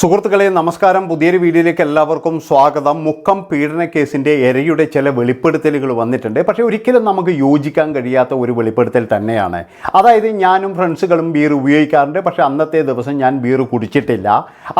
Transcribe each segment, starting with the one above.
സുഹൃത്തുക്കളെ നമസ്കാരം. പുതിയൊരു വീഡിയോയിലേക്ക് എല്ലാവർക്കും സ്വാഗതം. മുക്കം പീഡന കേസിന്റെ എരയുടെ ചില വെളിപ്പെടുത്തലുകൾ വന്നിട്ടുണ്ട്. പക്ഷേ ഒരിക്കലും നമുക്ക് യോജിക്കാൻ കഴിയാത്ത ഒരു വെളിപ്പെടുത്തൽ തന്നെയാണ്. അതായത് ഞാനും ഫ്രണ്ട്സുകളും ബീർ ഉപയോഗിക്കാറുണ്ട്. പക്ഷേ അന്നത്തെ ദിവസം ഞാൻ ബീർ കുടിച്ചിട്ടില്ല.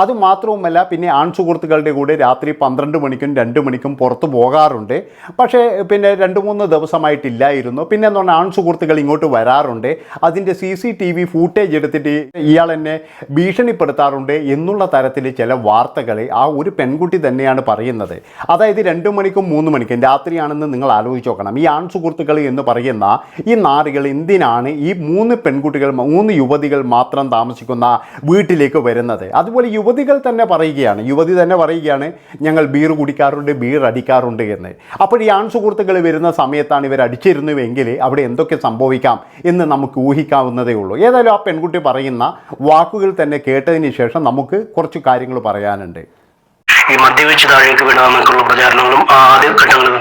അതുമാത്രവുമല്ല പിന്നെ ആൺ സുഹൃത്തുക്കളുടെ കൂടെ രാത്രി പന്ത്രണ്ട് മണിക്കും രണ്ട് മണിക്കും പുറത്തു പോകാറുണ്ട്. പക്ഷേ പിന്നെ രണ്ട് മൂന്ന് ദിവസമായിട്ടില്ലായിരുന്നു. പിന്നെ എന്ന് പറഞ്ഞാൽ ആൺ സുഹൃത്തുക്കൾ ഇങ്ങോട്ട് വരാറുണ്ട്. അതിന്റെ C C T V footage എടുത്തിട്ട് ഇയാൾ എന്നെ ഭീഷണിപ്പെടുത്താറുണ്ട് എന്നുള്ള തരത്തിൽ ചില വാർത്തകൾ ആ ഒരു പെൺകുട്ടി തന്നെയാണ് പറയുന്നത്. അതായത് രണ്ട് മണിക്കും മൂന്ന് മണിക്കും രാത്രിയാണെന്ന് നിങ്ങൾ ആലോചിച്ച് നോക്കണം. ഈ ആൺ സുഹൃത്തുക്കൾ എന്ന് പറയുന്ന ഈ നാറികൾ എന്തിനാണ് ഈ മൂന്ന് പെൺകുട്ടികൾ മൂന്ന് യുവതികൾ മാത്രം താമസിക്കുന്ന വീട്ടിലേക്ക് വരുന്നത്? അതുപോലെ യുവതികൾ തന്നെ പറയുകയാണ്. യുവതി തന്നെ പറയുകയാണ് ഞങ്ങൾ ബീർ കുടിക്കാറുണ്ട് ബീർ അടിക്കാറുണ്ട് എന്ന്. അപ്പോൾ ഈ ആൺസുഹൃത്തുക്കൾ വരുന്ന സമയത്താണ് ഇവർ അടിച്ചിരുന്നുവെങ്കിൽ അവിടെ എന്തൊക്കെ സംഭവിക്കാം എന്ന് നമുക്ക് ഊഹിക്കാവുന്നതേ ഉള്ളൂ. ഏതായാലും ആ പെൺകുട്ടി പറയുന്ന വാക്കുകൾ തന്നെ കേട്ടതിന് ശേഷം നമുക്ക് കുറച്ച് കാര്യങ്ങൾ പറയാനുണ്ട്. ഈ മദ്യപിച്ച് താഴേക്ക് വിടാമെന്നൊക്കെയുള്ള പ്രചാരണങ്ങളും ആദ്യ ഘട്ടങ്ങളിൽ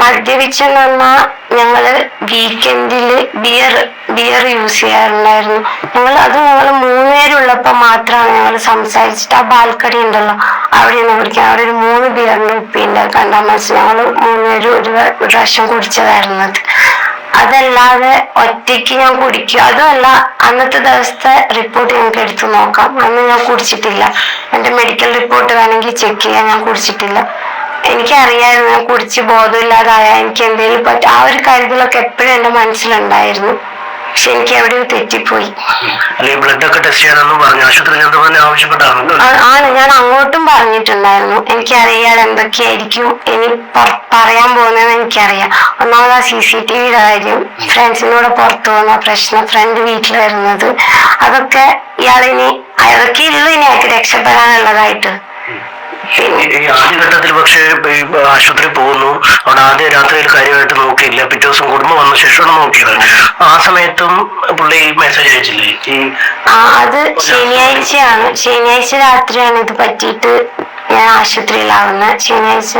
മദ്യപിച്ചെന്ന് പറഞ്ഞാൽ ഞങ്ങൾ വീക്കെൻഡിൽ ബിയർ ബിയർ യൂസ് ചെയ്യാറുണ്ടായിരുന്നു. ഞങ്ങൾ അത് ഞങ്ങൾ മൂന്നുപേരുള്ളപ്പോൾ മാത്രമാണ് ഞങ്ങൾ സംസാരിച്ചിട്ട് ആ ബാൽക്കണി ഉണ്ടല്ലോ അവിടെ നിന്ന് കുടിക്കാൻ. അവിടെ ഒരു മൂന്ന് ബിയറിന്റെ ഉപ്പിന്റെ കണ്ടാൽ മനസ്സിൽ ഞങ്ങൾ മൂന്നുപേരും ഒരു പ്രാവശ്യം കുടിച്ചതായിരുന്നു അത്. അതല്ലാതെ ഒറ്റയ്ക്ക് ഞാൻ കുടിക്കും. അതുമല്ല അന്നത്തെ ദിവസത്തെ റിപ്പോർട്ട് ഞങ്ങൾക്ക് എടുത്തു നോക്കാം. അന്ന് ഞാൻ കുടിച്ചിട്ടില്ല. എന്റെ മെഡിക്കൽ റിപ്പോർട്ട് വേണമെങ്കിൽ ചെക്ക് ചെയ്യാൻ ഞാൻ കുടിച്ചിട്ടില്ല. എനിക്കറിയായിരുന്നു ഞാൻ കുടിച്ച് ബോധമില്ലാതായ എനിക്ക് എന്തെങ്കിലും പറ്റും ആ ഒരു കരുതലൊക്കെ എപ്പോഴും എന്റെ മനസ്സിലുണ്ടായിരുന്നു. പക്ഷെ എനിക്ക് എവിടെയോ തെറ്റിപ്പോയി. ആണ്. ഞാൻ അങ്ങോട്ടും പറഞ്ഞിട്ടുണ്ടായിരുന്നു. എനിക്കറിയാതെ എന്തൊക്കെയായിരിക്കും. ഇനി പൊറ- പറയാൻ പോകുന്നതെന്ന് എനിക്കറിയാം. ഒന്നാമത് ആ സി സി ടി വിയുടെ കാര്യം ഫ്രണ്ട്സിനോട് പുറത്തു പോകുന്ന പ്രശ്നം ഫ്രണ്ട് വീട്ടിൽ വരുന്നത് അതൊക്കെ ഇയാളിനി അതൊക്കെ ഉള്ളു ഇനി അയാൾക്ക് രക്ഷപ്പെടാനുള്ളതായിട്ട്. ഈ ആദ്യഘട്ടത്തിൽ പക്ഷേ ആശുപത്രി പോകുന്നു. അവിടെ ആദ്യ രാത്രിയിൽ കാര്യമായിട്ട് നോക്കിയില്ല. പിറ്റേ ദിവസം കുടുംബം വന്ന ശേഷമാണ് നോക്കിയത്. ആ സമയത്തും പുള്ളി മെസ്സേജ് അയച്ചില്ലേ? ഈ ആ അത് ശനിയാഴ്ചയാണ്. ശനിയാഴ്ച രാത്രിയാണ് ഇത് പറ്റിയിട്ട് ഞാൻ ആശുപത്രിയിലാവുന്നത് ശനിയാഴ്ച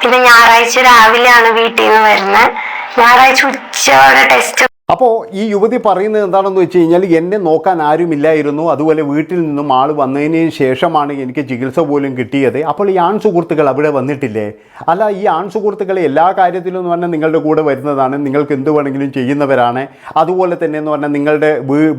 പിന്നെ ഞായറാഴ്ച രാവിലെയാണ് വീട്ടിൽ നിന്ന് വരുന്നത് ഞായറാഴ്ച ഉച്ചയോടെ ടെസ്റ്റ് അപ്പോൾ ഈ യുവതി പറയുന്നത് എന്താണെന്ന് വെച്ച് കഴിഞ്ഞാൽ എന്നെ നോക്കാൻ ആരുമില്ലായിരുന്നു. അതുപോലെ വീട്ടിൽ നിന്നും ആൾ വന്നതിന് ശേഷമാണ് എനിക്ക് ചികിത്സ പോലും കിട്ടിയത്. അപ്പോൾ ഈ ആൺസുഹൃത്തുക്കൾ അവിടെ വന്നിട്ടില്ലേ? അല്ല ഈ ആൺ സുഹൃത്തുക്കൾ എല്ലാ കാര്യത്തിലും എന്ന് പറഞ്ഞാൽ നിങ്ങളുടെ കൂടെ വരുന്നതാണ്. നിങ്ങൾക്ക് എന്ത് വേണമെങ്കിലും ചെയ്യുന്നവരാണ്. അതുപോലെ തന്നെ എന്ന് പറഞ്ഞാൽ നിങ്ങളുടെ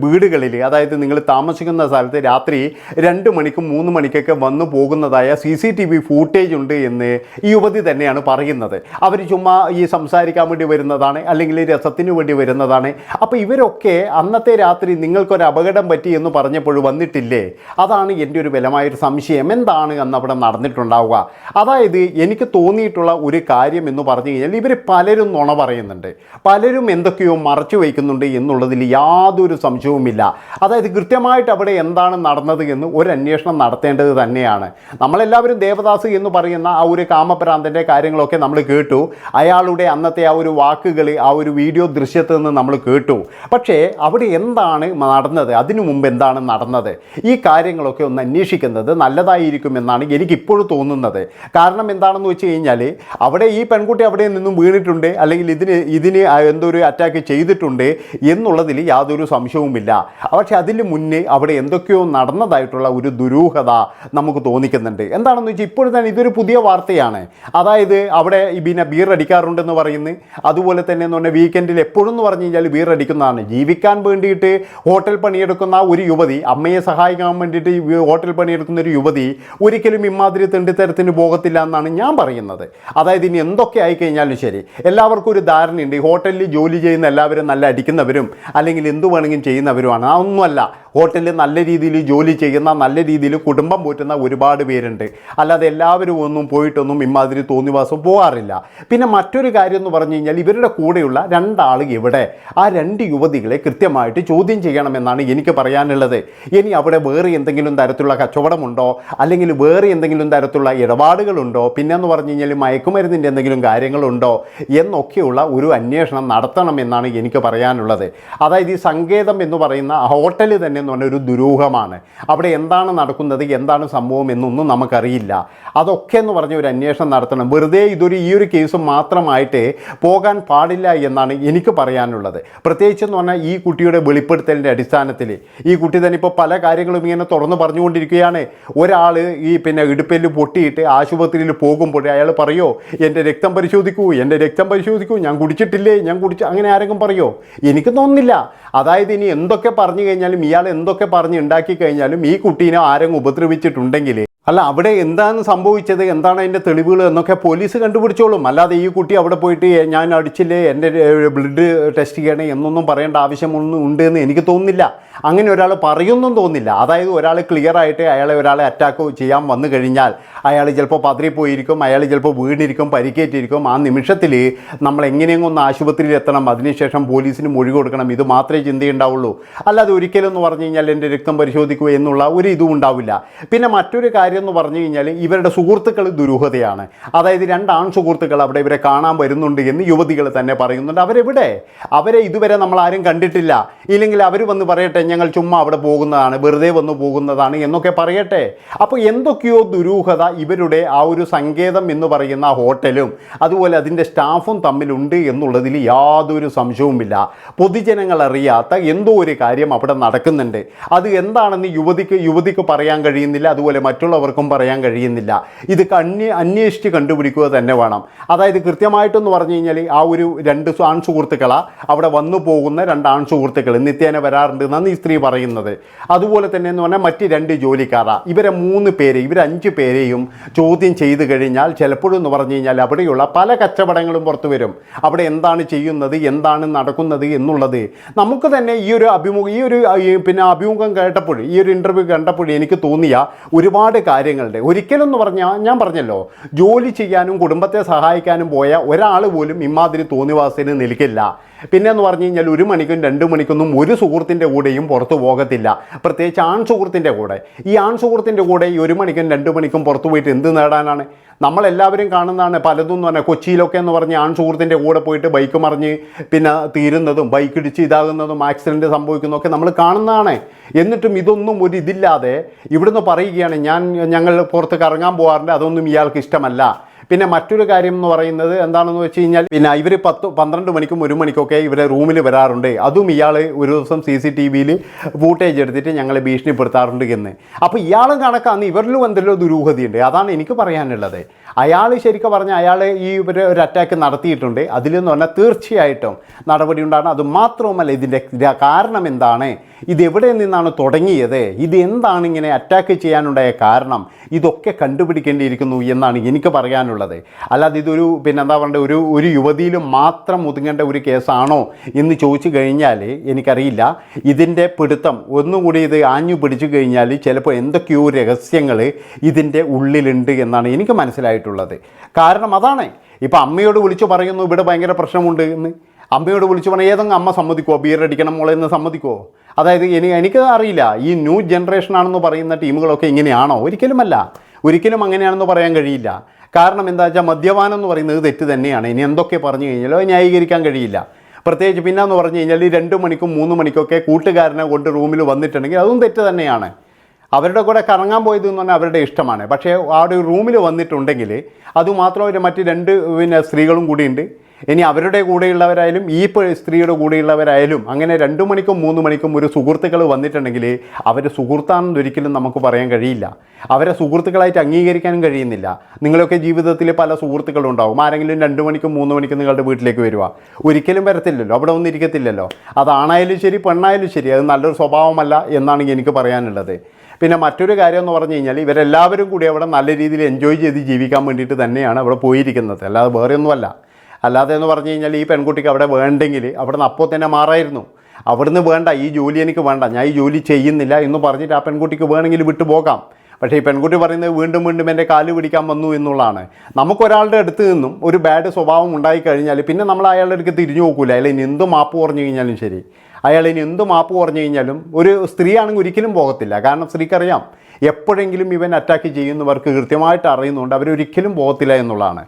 വീടുകളിൽ അതായത് നിങ്ങൾ താമസിക്കുന്ന സ്ഥലത്ത് രാത്രി രണ്ട് മണിക്കും മൂന്ന് മണിക്കൊക്കെ വന്നു പോകുന്നതായ C C T V footage ഉണ്ട് എന്ന് ഈ യുവതി തന്നെയാണ് പറയുന്നത്. അവർ ചുമ്മാ ഈ സംസാരിക്കാൻ വേണ്ടി വരുന്നതാണ്. അല്ലെങ്കിൽ രസത്തിന് വേണ്ടി വരുന്നതാണ്. അപ്പോൾ ഇവരൊക്കെ അന്നത്തെ രാത്രി നിങ്ങൾക്കൊരു അപകടം പറ്റി എന്ന് പറഞ്ഞപ്പോൾ വന്നിട്ടില്ലേ? അതാണ് എന്റെ ഒരു ബലമായൊരു സംശയം. എന്താണ് അന്ന് അവിടെ നടന്നിട്ടുണ്ടാവുക? അതായത് എനിക്ക് തോന്നിയിട്ടുള്ള ഒരു കാര്യം എന്ന് പറഞ്ഞു കഴിഞ്ഞാൽ ഇവർ പലരും നുണ പറയുന്നുണ്ട്. പലരും എന്തൊക്കെയോ മറച്ചു വയ്ക്കുന്നുണ്ട് എന്നുള്ളതിൽ യാതൊരു സംശയവുമില്ല. അതായത് കൃത്യമായിട്ട് അവിടെ എന്താണ് നടന്നത് എന്ന് ഒരു അന്വേഷണം നടത്തേണ്ടത് തന്നെയാണ്. നമ്മളെല്ലാവരും ദേവദാസ് എന്ന് പറയുന്ന ആ ഒരു കാമപ്രാന്തന്റെ കാര്യങ്ങളൊക്കെ നമ്മൾ കേട്ടു. അയാളുടെ അന്നത്തെ ആ ഒരു വാക്കുകൾ ആ ഒരു വീഡിയോ ദൃശ്യത്തിൽ നിന്ന് നമ്മൾ കേട്ടു. പക്ഷേ അവിടെ എന്താണ് നടന്നത്? അതിനു മുമ്പ് എന്താണ് നടന്നത്? ഈ കാര്യങ്ങളൊക്കെ ഒന്ന് അന്വേഷിക്കുന്നത് നല്ലതായിരിക്കുമെന്നാണ് എനിക്കിപ്പോഴും തോന്നുന്നത്. കാരണം എന്താണെന്ന് വെച്ച് കഴിഞ്ഞാൽ അവിടെ ഈ പെൺകുട്ടി അവിടെ നിന്നും വീണിട്ടുണ്ട് അല്ലെങ്കിൽ ഇതിന് ഇതിന് എന്തൊരു അറ്റാക്ക് ചെയ്തിട്ടുണ്ട് എന്നുള്ളതിൽ യാതൊരു സംശയവുമില്ല. പക്ഷേ അതിന് മുന്നേ അവിടെ എന്തൊക്കെയോ നടന്നതായിട്ടുള്ള ഒരു ദുരൂഹത നമുക്ക് തോന്നിക്കുന്നുണ്ട്. എന്താണെന്ന് വെച്ചാൽ ഇപ്പോഴും തന്നെ ഇതൊരു പുതിയ വാർത്തയാണ്. അതായത് അവിടെ പിന്നെ ബീർ അടിക്കാറുണ്ടെന്ന് പറയുന്നു. അതുപോലെ തന്നെ എന്ന് പറഞ്ഞാൽ വീക്കെൻഡിൽ എപ്പോഴും എന്ന് പറഞ്ഞു കഴിഞ്ഞാൽ വീറടിക്കുന്നതാണ്. ജീവിക്കാൻ വേണ്ടിയിട്ട് ഹോട്ടൽ പണിയെടുക്കുന്ന ഒരു യുവതി അമ്മയെ സഹായിക്കാൻ വേണ്ടിയിട്ട് ഹോട്ടൽ പണിയെടുക്കുന്ന ഒരു യുവതി ഒരിക്കലും ഇമാതിരി തെണ്ടിത്തരത്തിന് പോകത്തില്ല എന്നാണ് ഞാൻ പറയുന്നത്. അതായത് ഇനി എന്തൊക്കെ ആയിക്കഴിഞ്ഞാലും ശരി എല്ലാവർക്കും ഒരു ധാരണയുണ്ട്. ഹോട്ടലിൽ ജോലി ചെയ്യുന്ന എല്ലാവരും നല്ല അടിക്കുന്നവരും അല്ലെങ്കിൽ എന്തു വേണമെങ്കിലും ചെയ്യുന്നവരുമാണ്. അതൊന്നുമല്ല. ഹോട്ടലിൽ നല്ല രീതിയിൽ ജോലി ചെയ്യുന്ന നല്ല രീതിയിൽ കുടുംബം പോറ്റുന്ന ഒരുപാട് പേരുണ്ട്. അല്ലാതെ എല്ലാവരും ഒന്നും പോയിട്ടൊന്നും ഇമാതിരി തോന്നിവാസം പോകാറില്ല പിന്നെ മറ്റൊരു കാര്യം എന്ന് പറഞ്ഞു കഴിഞ്ഞാൽ ഇവരുടെ കൂടെയുള്ള രണ്ടാൾ ഇവിടെ ആ രണ്ട് യുവതികളെ കൃത്യമായിട്ട് ചോദ്യം ചെയ്യണമെന്നാണ് എനിക്ക് പറയാനുള്ളത്. ഇനി അവിടെ വേറെ എന്തെങ്കിലും തരത്തിലുള്ള കച്ചവടമുണ്ടോ? അല്ലെങ്കിൽ വേറെ എന്തെങ്കിലും തരത്തിലുള്ള ഇടപാടുകളുണ്ടോ? പിന്നെന്ന് പറഞ്ഞു കഴിഞ്ഞാൽ മയക്കുമരുന്നിന്റെ എന്തെങ്കിലും കാര്യങ്ങളുണ്ടോ? എന്നൊക്കെയുള്ള ഒരു അന്വേഷണം നടത്തണമെന്നാണ് എനിക്ക് പറയാനുള്ളത്. അതായത് ഈ സങ്കേതം എന്ന് പറയുന്ന ഹോട്ടൽ തന്നെ എന്ന് പറഞ്ഞ ഒരു ദുരൂഹമാണ്. അവിടെ എന്താണ് നടക്കുന്നത് എന്താണ് സംഭവം എന്നൊന്നും നമുക്കറിയില്ല. അതൊക്കെ എന്ന് പറഞ്ഞ ഒരു അന്വേഷണം നടത്തണം. വെറുതെ ഇതൊരു ഈ ഒരു കേസ് മാത്രമായിട്ട് പോകാൻ പാടില്ല എന്നാണ് എനിക്ക് പറയാനുള്ളത്. പ്രത്യേകിച്ച് എന്ന് പറഞ്ഞാൽ ഈ കുട്ടിയുടെ വെളിപ്പെടുത്തലിന്റെ അടിസ്ഥാനത്തിൽ. ഈ കുട്ടി തന്നെ ഇപ്പോൾ പല കാര്യങ്ങളും ഇങ്ങനെ തുറന്നു പറഞ്ഞുകൊണ്ടിരിക്കുകയാണ്. ഒരാൾ ഈ പിന്നെ ഇടുപ്പൽ പൊട്ടിയിട്ട് ആശുപത്രിയിൽ പോകുമ്പോൾ അയാൾ പറയോ എന്റെ രക്തം പരിശോധിക്കൂ എന്റെ രക്തം പരിശോധിക്കൂ ഞാൻ കുടിച്ചിട്ടില്ലേ ഞാൻ കുടിച്ച അങ്ങനെ ആരെങ്കിലും പറയോ? എനിക്ക് തോന്നുന്നില്ല. അതായത് ഇനി എന്തൊക്കെ പറഞ്ഞു കഴിഞ്ഞാലും ഇയാൾ എന്തൊക്കെ പറഞ്ഞ് ഉണ്ടാക്കി കഴിഞ്ഞാലും ഈ കുട്ടീനെ ആരെങ്കിലും ഉപദ്രവിച്ചിട്ടുണ്ടെങ്കിൽ അല്ല അവിടെ എന്താണ് സംഭവിച്ചത്? എന്താണ് അതിന്റെ തെളിവുകൾ എന്നൊക്കെ പോലീസ് കണ്ടുപിടിച്ചോളും. അല്ലാതെ ഈ കുട്ടി അവിടെ പോയിട്ട് ഞാൻ അടിച്ചില്ലേ എന്റെ ബ്ലഡ് ടെസ്റ്റ് ചെയ്യണേ എന്നൊന്നും പറയേണ്ട ആവശ്യമൊന്നും ഉണ്ട് എന്ന് എനിക്ക് തോന്നുന്നില്ല. അങ്ങനെ ഒരാൾ പറയുമെന്നും തോന്നില്ല അതായത് ഒരാൾ ക്ലിയർ ആയിട്ട് അയാളെ ഒരാളെ അറ്റാക്ക് ചെയ്യാൻ വന്നു കഴിഞ്ഞാൽ അയാൾ ചിലപ്പോൾ പതിരി പോയിരിക്കും അയാൾ ചിലപ്പോൾ വീണിരിക്കും പരിക്കേറ്റിരിക്കും. ആ നിമിഷത്തിൽ നമ്മൾ എങ്ങനെയെങ്കിലും ഒന്ന് ആശുപത്രിയിൽ എത്തണം അതിനുശേഷം പോലീസിന് മൊഴി കൊടുക്കണം. ഇത് മാത്രമേ ചിന്തയുണ്ടാവുള്ളൂ. അല്ലാതെ ഒരിക്കലും എന്ന് പറഞ്ഞു കഴിഞ്ഞാൽ എന്റെ രക്തം പരിശോധിക്കുക എന്നുള്ള ഒരു ഇതും ഉണ്ടാവില്ല. പിന്നെ മറ്റൊരു കാര്യം എന്ന് പറഞ്ഞു കഴിഞ്ഞാൽ ഇവരുടെ സുഹൃത്തുക്കൾ ദുരൂഹതയാണ്. അതായത് രണ്ട് ആൺ സുഹൃത്തുക്കൾ അവിടെ ഇവരെ കാണാൻ വരുന്നുണ്ട് എന്ന് യുവതികൾ തന്നെ പറയുന്നുണ്ട്. അവരെവിടെ? അവരെ ഇതുവരെ നമ്മൾ ആരും കണ്ടിട്ടില്ല. ഇല്ലെങ്കിൽ അവർ വന്ന് പറയട്ടെ ഞങ്ങൾ ചുമ്മാ അവിടെ പോകുന്നതാണ് വെറുതെ വന്ന് പോകുന്നതാണ് എന്നൊക്കെ പറയട്ടെ. അപ്പോൾ എന്തൊക്കെയോ ദുരൂഹത ഇവരുടെ ആ ഒരു സങ്കേതം എന്ന് പറയുന്ന ഹോട്ടലും അതുപോലെ അതിന്റെ സ്റ്റാഫും തമ്മിലുണ്ട് എന്നുള്ളതിൽ യാതൊരു സംശയവുമില്ല. പൊതുജനങ്ങൾ അറിയാത്ത എന്തോ ഒരു കാര്യം അവിടെ നടക്കുന്നുണ്ട്. അത് എന്താണെന്ന് യുവതിക്ക് യുവതിക്ക് പറയാൻ കഴിയുന്നില്ല അതുപോലെ മറ്റുള്ളവർക്കും പറയാൻ കഴിയുന്നില്ല. ഇത് കണ്ണി അന്വേഷിച്ച് കണ്ടുപിടിക്കുക തന്നെ വേണം. അതായത് കൃത്യമായിട്ടെന്ന് പറഞ്ഞു കഴിഞ്ഞാൽ ആ ഒരു രണ്ട് സു- ആൺ സുഹൃത്തുക്കളാ അവിടെ വന്നു പോകുന്ന രണ്ട് ആൺ സുഹൃത്തുക്കൾ നിത്യേന വരാറുണ്ട് എന്നാണ് ഈ സ്ത്രീ പറയുന്നത്. അതുപോലെ തന്നെ എന്ന് പറഞ്ഞാൽ മറ്റ് രണ്ട് ജോലിക്കാരാ. ഇവരെ മൂന്ന് പേരെ ഇവരഞ്ച് അഞ്ച് പേരെയും ചോദ്യം ചെയ്തു കഴിഞ്ഞാൽ ചിലപ്പോഴും എന്ന് പറഞ്ഞു കഴിഞ്ഞാൽ അവിടെയുള്ള പല കച്ചവടങ്ങളും പുറത്തു വരും. അവിടെ എന്താണ് ചെയ്യുന്നത് എന്താണ് നടക്കുന്നത് എന്നുള്ളത്. നമുക്ക് തന്നെ ഈ ഒരു അഭിമുഖം ഈ ഒരു പിന്നെ അഭിമുഖം കേട്ടപ്പോൾ ഈ ഒരു ഇന്റർവ്യൂ കണ്ടപ്പോൾ എനിക്ക് തോന്നിയ ഒരുപാട് കാര്യങ്ങളുടെ ഒരിക്കലും എന്ന് പറഞ്ഞാൽ ഞാൻ പറഞ്ഞല്ലോ ജോലി ചെയ്യാനും കുടുംബത്തെ സഹായിക്കാനും പോയ ഒരാൾ പോലും ഇമാതിരി തോന്നിവാസിന് നിൽക്കില്ല. പിന്നെ എന്ന് പറഞ്ഞു കഴിഞ്ഞാൽ ഒരു മണിക്കും രണ്ട് മണിക്കൊന്നും ഒരു സുഹൃത്തിന്റെ കൂടെയും പുറത്തു പോകത്തില്ല. പ്രത്യേകിച്ച് ആൺ സുഹൃത്തിന്റെ കൂടെ. ഈ ആൺ സുഹൃത്തിന്റെ കൂടെ ഈ ഒരു മണിക്കും രണ്ട് മണിക്കും പുറത്തു പോയിട്ട് എന്ത് നേടാനാണ്? നമ്മളെല്ലാവരും കാണുന്നതാണ് പലതും എന്ന് പറഞ്ഞാൽ കൊച്ചിയിലൊക്കെ എന്ന് പറഞ്ഞ് ആൺ സുഹൃത്തിന്റെ കൂടെ പോയിട്ട് ബൈക്ക് മറിഞ്ഞ് പിന്നെ തീരുന്നതും ബൈക്ക് ഇടിച്ച് ഇതാകുന്നതും ആക്സിഡന്റ് സംഭവിക്കുന്നതൊക്കെ നമ്മൾ കാണുന്നതാണ്. എന്നിട്ടും ഇതൊന്നും ഒരു ഇതില്ലാതെ ഇവിടുന്ന് പറയുകയാണ് ഞാൻ ഞങ്ങൾ പുറത്ത് കറങ്ങാൻ പോകാറുണ്ട് അതൊന്നും ഇയാൾക്ക് ഇഷ്ടമല്ല. പിന്നെ മറ്റൊരു കാര്യം എന്ന് പറയുന്നത് എന്താണെന്ന് വെച്ച് കഴിഞ്ഞാൽ പിന്നെ ഇവർ പത്ത് പന്ത്രണ്ട് മണിക്കും ഒരു മണിക്കൊക്കെ ഇവരെ റൂമിൽ വരാറുണ്ട്. അതും ഇയാൾ ഒരു ദിവസം സി സി ടി വിയിൽ ഫൂട്ടേജ് എടുത്തിട്ട് ഞങ്ങളെ ഭീഷണിപ്പെടുത്താറുണ്ട് എന്ന്. അപ്പോൾ ഇയാളും കണക്കാന്ന് ഇവരിലും എന്തെല്ലോ ദുരൂഹതയുണ്ട്. അതാണ് എനിക്ക് പറയാനുള്ളത്. അയാൾ ശരിക്കും പറഞ്ഞാൽ അയാൾ ഈ ഒരു ഒരു അറ്റാക്ക് നടത്തിയിട്ടുണ്ട്. അതിലെന്ന് പറഞ്ഞാൽ തീർച്ചയായിട്ടും നടപടി ഉണ്ടാകണം അത് മാത്രവുമല്ല ഇതിന്റെ കാരണം എന്താണ്? ഇത് എവിടെ നിന്നാണ് തുടങ്ങിയത്? ഇത് എന്താണ് ഇങ്ങനെ അറ്റാക്ക് ചെയ്യാനുണ്ടായ കാരണം? ഇതൊക്കെ കണ്ടുപിടിക്കേണ്ടിയിരിക്കുന്നു എന്നാണ് എനിക്ക് പറയാനുള്ളത്. അല്ലാതെ ഇതൊരു പിന്നെ എന്താ പറയുക ഒരു ഒരു യുവതിയിൽ മാത്രം ഒതുങ്ങേണ്ട ഒരു കേസാണോ എന്ന് ചോദിച്ചു കഴിഞ്ഞാൽ എനിക്കറിയില്ല. ഇതിന്റെ പിടുത്തം ഒന്നുകൂടി ഇത് ആഞ്ഞു പിടിച്ചു കഴിഞ്ഞാൽ ചിലപ്പോൾ എന്തൊക്കെയോ രഹസ്യങ്ങൾ ഇതിന്റെ ഉള്ളിലുണ്ട് എന്നാണ് എനിക്ക് മനസ്സിലായിട്ടുള്ളത് കാരണം അതാണ്. ഇപ്പം അമ്മയോട് വിളിച്ചു പറയുന്നു ഇവിടെ ഭയങ്കര പ്രശ്നമുണ്ട് എന്ന്. അമ്മയോട് വിളിച്ചു പറഞ്ഞാൽ ഏതെങ്കിലും അമ്മ സമ്മതിക്കുമോ ബിയർ അടിക്കണം മോളെ എന്ന് സമ്മതിക്കുമോ അതായത് ഇനി എനിക്ക് അറിയില്ല. ഈ ന്യൂ ജനറേഷൻ ആണെന്ന് പറയുന്ന ടീമുകളൊക്കെ ഇങ്ങനെയാണോ? ഒരിക്കലുമല്ല. ഒരിക്കലും അങ്ങനെയാണെന്ന് പറയാൻ കഴിയില്ല. കാരണം എന്താ വെച്ചാൽ മദ്യപാനം എന്ന് പറയുന്നത് തെറ്റ് തന്നെയാണ്. ഇനി എന്തൊക്കെ പറഞ്ഞു കഴിഞ്ഞാലോ ന്യായീകരിക്കാൻ കഴിയില്ല. പ്രത്യേകിച്ച് പിന്നെന്ന് പറഞ്ഞു കഴിഞ്ഞാൽ ഈ രണ്ട് മണിക്കും മൂന്ന് മണിക്കൊക്കെ കൂട്ടുകാരനെ കൊണ്ട് റൂമിൽ വന്നിട്ടുണ്ടെങ്കിൽ അതും തെറ്റ് തന്നെയാണ്. അവരുടെ കൂടെ കറങ്ങാൻ പോയത് എന്ന് പറഞ്ഞാൽ അവരുടെ ഇഷ്ടമാണ്. പക്ഷേ ആ ഒരു റൂമിൽ വന്നിട്ടുണ്ടെങ്കിൽ അതുമാത്രമല്ല മറ്റ് രണ്ട് പിന്നെ സ്ത്രീകളും കൂടിയുണ്ട്. ഇനി അവരുടെ കൂടെയുള്ളവരായാലും ഈ സ്ത്രീയുടെ കൂടെയുള്ളവരായാലും അങ്ങനെ രണ്ട് മണിക്കും മൂന്ന് മണിക്കും ഒരു സുഹൃത്തുക്കൾ വന്നിട്ടുണ്ടെങ്കിൽ അവർ സുഹൃത്താണെന്ന് ഒരിക്കലും നമുക്ക് പറയാൻ കഴിയില്ല. അവരെ സുഹൃത്തുക്കളായിട്ട് അംഗീകരിക്കാനും കഴിയുന്നില്ല. നിങ്ങളൊക്കെ ജീവിതത്തിൽ പല സുഹൃത്തുക്കളും ഉണ്ടാവും. ആരെങ്കിലും രണ്ട് മണിക്കും മൂന്ന് മണിക്കും നിങ്ങളുടെ വീട്ടിലേക്ക് വരുക ഒരിക്കലും വരത്തില്ലല്ലോ. അവിടെ ഒന്നും ഇരിക്കത്തില്ലല്ലോ അതാണായാലും ശരി പെണ്ണായാലും ശരി. അത് നല്ലൊരു സ്വഭാവമല്ല എന്നാണ് എനിക്ക് പറയാനുള്ളത്. പിന്നെ മറ്റൊരു കാര്യം എന്ന് പറഞ്ഞു കഴിഞ്ഞാൽ ഇവരെല്ലാവരും കൂടി അവിടെ നല്ല രീതിയിൽ എൻജോയ് ചെയ്ത് ജീവിക്കാൻ വേണ്ടിയിട്ട് തന്നെയാണ് അവിടെ പോയിരിക്കുന്നത്. അല്ലാതെ വേറെ ഒന്നുമല്ല അല്ലാതെ എന്ന് പറഞ്ഞു കഴിഞ്ഞാൽ ഈ പെൺകുട്ടിക്ക് അവിടെ വേണ്ടെങ്കിൽ അവിടെ നിന്ന് അപ്പോൾ തന്നെ മാറായിരുന്നു. അവിടുന്ന് വേണ്ട ഈ ജോലി എനിക്ക് വേണ്ട ഞാൻ ഈ ജോലി ചെയ്യുന്നില്ല എന്ന് പറഞ്ഞിട്ട് ആ പെൺകുട്ടിക്ക് വേണമെങ്കിൽ വിട്ടു പോകാം. പക്ഷേ ഈ പെൺകുട്ടി പറയുന്നത് വീണ്ടും വീണ്ടും എന്റെ കാൽ പിടിക്കാൻ വന്നു എന്നുള്ളതാണ്. നമുക്കൊരാളുടെ അടുത്ത് നിന്നും ഒരു ബാഡ് സ്വഭാവം ഉണ്ടായിക്കഴിഞ്ഞാൽ പിന്നെ നമ്മൾ അയാളുടെ അടുത്ത് തിരിഞ്ഞു നോക്കില്ല ഇനി എന്ത് മാപ്പ് പറഞ്ഞു കഴിഞ്ഞാലും ശരി. അയാൾ ഇനി എന്ത് മാപ്പ് പറഞ്ഞു കഴിഞ്ഞാലും ഒരു സ്ത്രീ ആണെങ്കിൽ ഒരിക്കലും പോകത്തില്ല. കാരണം സ്ത്രീക്കറിയാം എപ്പോഴെങ്കിലും ഇവൻ അറ്റാക്ക് ചെയ്യുന്നവർക്ക് കൃത്യമായിട്ട് അറിയുന്നുണ്ട് അവരൊരിക്കലും പോകത്തില്ല എന്നുള്ളതാണ്.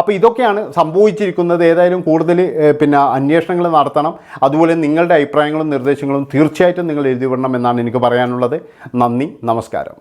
അപ്പോൾ ഇതൊക്കെയാണ് സംഭവിച്ചിരിക്കുന്നത്. ഏതായാലും കൂടുതൽ പിന്നെ അന്വേഷണങ്ങൾ നടത്തണം. അതുപോലെ നിങ്ങളുടെ അഭിപ്രായങ്ങളും നിർദ്ദേശങ്ങളും തീർച്ചയായിട്ടും നിങ്ങൾ എഴുതി വിടണം എന്നാണ് എനിക്ക് പറയാനുള്ളത്. നന്ദി നമസ്കാരം.